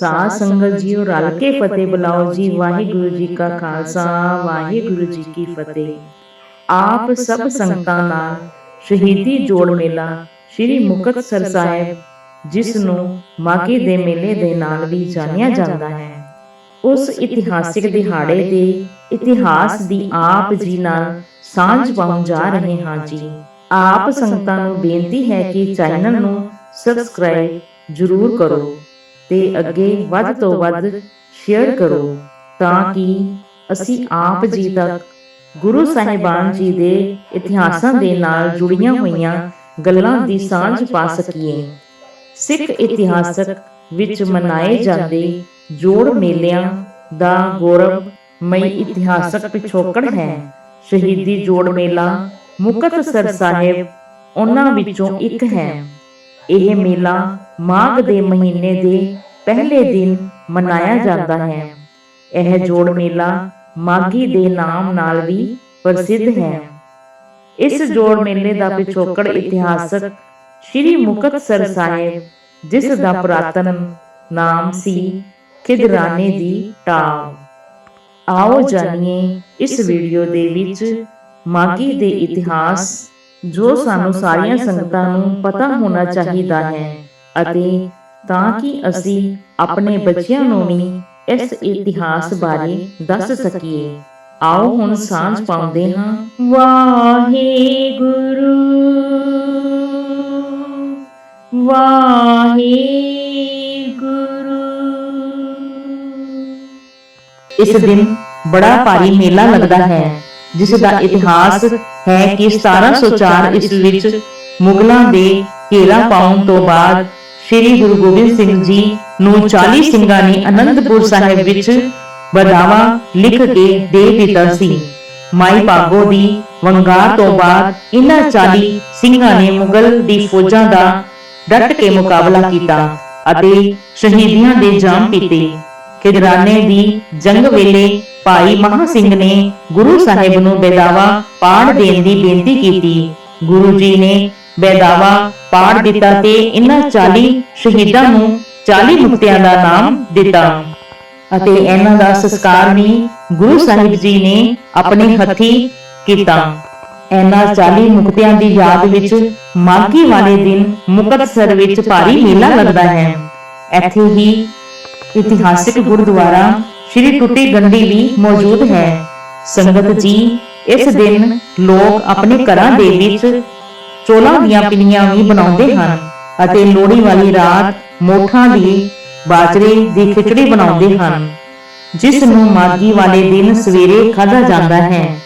ਸਾਧ ਸੰਗਤ ਜੀਓ ਰਲ ਕੇ ਫਤਿਹ ਬੁਲਾਓ ਜੀ ਵਾਹਿਗੁਰੂ ਜੀ ਕਾ ਖਾਲਸਾ ਵਾਹਿਗੁਰੂ ਜੀ ਕੀ ਫਤਿਹ। ਆਪ ਸਭ ਸੰਗਤਾਂ ਨਾਲ ਸ਼ਹੀਦੀ ਜੋੜ ਮੇਲਾ ਸ੍ਰੀ ਮੁਕਤਸਰ ਸਾਹਿਬ ਜਿਸ ਨੂੰ ਮਾਗੀ ਦੇ ਮੇਲੇ ਦੇ ਨਾਲ ਵੀ ਜਾਣਿਆ ਜਾਂਦਾ ਹੈ। ਉਸ ਇਤਿਹਾਸਿਕ ਦਿਹਾੜੇ ਦੇ ਇਤਿਹਾਸ ਦੀ ਆਪ ਜੀ ਨਾਲ ਸਾਂਝ ਪਾਉਣ ਜਾ ਰਹੇ ਹਾਂ ਜੀ। ਆਪ ਸੰਗਤਾਂ ਨੂੰ ਬੇਨਤੀ ਹੈ ਕਿ ਚੈਨਲ ਨੂੰ ਸਬਸਕ੍ਰਾਈਬ ਜ਼ਰੂਰ ਕਰੋ। ਤੇ ਅੱਗੇ ਵੱਧ ਤੋਂ ਵੱਧ ਸ਼ੇਅਰ ਕਰੋ ਤਾਂ ਕਿ ਅਸੀਂ ਆਪ ਜੀ ਤੱਕ ਗੁਰੂ ਸਾਹਿਬਾਨ ਜੀ ਦੇ ਇਤਿਹਾਸਾਂ ਦੇ ਨਾਲ ਜੁੜੀਆਂ ਹੋਈਆਂ ਗੱਲਾਂ ਦੀ ਸਾਂਝ ਪਾ ਸਕੀਏ। ਸਿੱਖ ਇਤਿਹਾਸਕ ਵਿੱਚ ਮਨਾਏ ਜਾਂਦੇ ਜੋੜ ਮੇਲਿਆਂ ਦਾ ਗੌਰਵਮਈ ਇਤਿਹਾਸਕ ਪਿਛੋਕੜ ਹੈ। ਸ਼ਹੀਦੀ ਜੋੜ ਮੇਲਾ ਮੁਕਤਸਰ ਸਾਹਿਬ ਉਹਨਾਂ ਵਿੱਚੋਂ ਇੱਕ ਹੈ। ਇਹ ਮੇਲਾ ਮਾਘ ਦੇ ਮਹੀਨੇ ਦੇ ਪਹਿਲੇ ਦਿਨ ਮਨਾਇਆ ਜਾਂਦਾ ਹੈ। ਇਹ ਜੋੜ ਮੇਲਾ ਮਾਗੀ ਦੇ ਨਾਮ ਨਾਲ ਵੀ ਪ੍ਰਸਿੱਧ ਹੈ। ਇਸ ਜੋੜ ਮੇਲੇ ਦਾ ਪਿਛੋਕੜ ਇਤਿਹਾਸਕ ਸ੍ਰੀ ਮੁਕਤਸਰ ਸਾਹਿਬ, ਜਿਸ ਦਾ ਪੁਰਾਤਨ ਨਾਮ ਸੀ ਖਿਦਰਾਨੇ ਦੀ ਟਾਵ ਆਓ ਜਾਣੀਏ ਇਸ ਵੀਡੀਓ ਦੇ ਵਿੱਚ ਮਾਗੀ ਦੇ ਇਤਿਹਾਸ, ਜੋ ਸਾਨੂੰ ਸਾਰੀਆਂ ਸੰਗਤਾਂ ਨੂੰ ਪਤਾ ਹੋਣਾ ਚਾਹੀਦਾ ਹੈ। ਅਤੇ ਤਾਂ ਕਿ ਅਸੀਂ ਆਪਣੇ ਬੱਚਿਆਂ ਨੂੰ ਵੀ ਇਸ ਇਤਿਹਾਸ ਬਾਰੇ ਦੱਸ ਸਕੀਏ। ਆਓ ਹੁਣ ਸਾਂਝ ਪਾਉਂਦੇ ਹਾਂ। ਵਾਹਿਗੁਰੂ। ਵਾਹਿਗੁਰੂ। ਇਸ ਦਿਨ ਬੜਾ ਭਾਰੀ ਮੇਲਾ ਲੱਗਦਾ ਹੈ, ਜਿਸ ਦਾ ਇਤਿਹਾਸ ਹੈ ਕਿ 1704 ਈਸਵੀ ਵਿੱਚ ਮੁਗਲਾਂ ਦੇ ਘੇਰਾ ਪਾਉਣ ਤੋਂ ਬਾਅਦ ਸ੍ਰੀ ਗੁਰੂ ਗੋਬਿੰਦ ਸਿੰਘ ਜੀ ਨੂੰ 40 ਸਿੰਘਾਂ ਨੇ ਅਨੰਦਪੁਰ ਸਾਹਿਬ ਵਿੱਚ ਬਦਾਵਾ ਲਿਖ ਕੇ ਦੇ ਦਿੱਤਾ ਸੀ। ਮਾਈ ਭਾਗੋ ਦੀ ਵੰਗਾਰ ਤੋਂ ਬਾਅਦ ਇਹਨਾਂ 40 ਸਿੰਘਾਂ ਨੇ ਮੁਗਲ ਦੀ ਫੌਜਾਂ ਦਾ ਡਟ ਕੇ ਮੁਕਾਬਲਾ ਕੀਤਾ ਅਤੇ ਸ਼ਹੀਦੀਆਂ ਦੇ ਜਾਮ ਪੀਤੇ। ਖਿਦਰਾਨੇ ਦੀ ਜੰਗ ਵੇਲੇ ਭਾਈ ਮਹਾ ਸਿੰਘ ਨੇ ਗੁਰੂ ਸਾਹਿਬ ਨੂੰ ਬੇਦਾਵਾ ਪਾੜ ਦੇਣ ਦੀ ਬੇਨਤੀ ਕੀਤੀ। ਗੁਰੂ ਜੀ ਨੇ ਬੇਦਾਵਾ ਪਾੜ ਦਿੱਤਾ ਤੇ ਇਹਨਾਂ 40 ਸ਼ਹੀਦਾਂ ਨੂੰ 40 ਮੁਕਤਿਆਂ ਦਾ ਨਾਮ ਦਿੱਤਾ। ਅਤੇ ਇਹਨਾਂ ਦਾ ਸੰਸਕਾਰ ਵੀ ਗੁਰੂ ਸਾਹਿਬ ਜੀ ਨੇ ਆਪਣੇ ਹੱਥੀ ਕੀਤਾ। ਇਹਨਾਂ 40 ਮੁਕਤਿਆਂ ਦੀ ਯਾਦ ਵਿੱਚ ਮਾਘੀ ਵਾਲੇ ਦਿਨ ਮੁਕਤਸਰ ਵਿੱਚ ਭਾਰੀ ਮੇਲਾ ਲੱਗਦਾ ਹੈ। ਇੱਥੇ ਹੀ ਇਤਿਹਾਸਿਕ ਗੁਰਦੁਆਰਾ ਸ਼੍ਰੀ ਟੁੱਟੀ ਗੰਢੀ ਵੀ ਮੌਜੂਦ ਹੈ। ਸੰਗਤ ਜੀ ਇਸ ਦਿਨ ਲੋਕ ਆਪਣੇ ਘਰਾਂ ਦੇ ਵਿੱਚ ਚੋਲਾਂ ਦੀਆਂ ਪਿੰਨੀਆਂ ਵੀ ਬਣਾਉਂਦੇ ਹਨ ਅਤੇ ਲੋਹੜੀ ਵਾਲੀ ਰਾਤ ਮੋਠਾਂ ਦੀ ਬਾਜਰੇ ਦੀ ਖਿਚੜੀ ਬਣਾਉਂਦੇ ਹਨ। ਜਿਸ ਨੂੰ ਮਾਗੀ ਵਾਲੇ ਦਿਨ ਸਵੇਰੇ ਖਾਧਾ ਜਾਂਦਾ ਹੈ।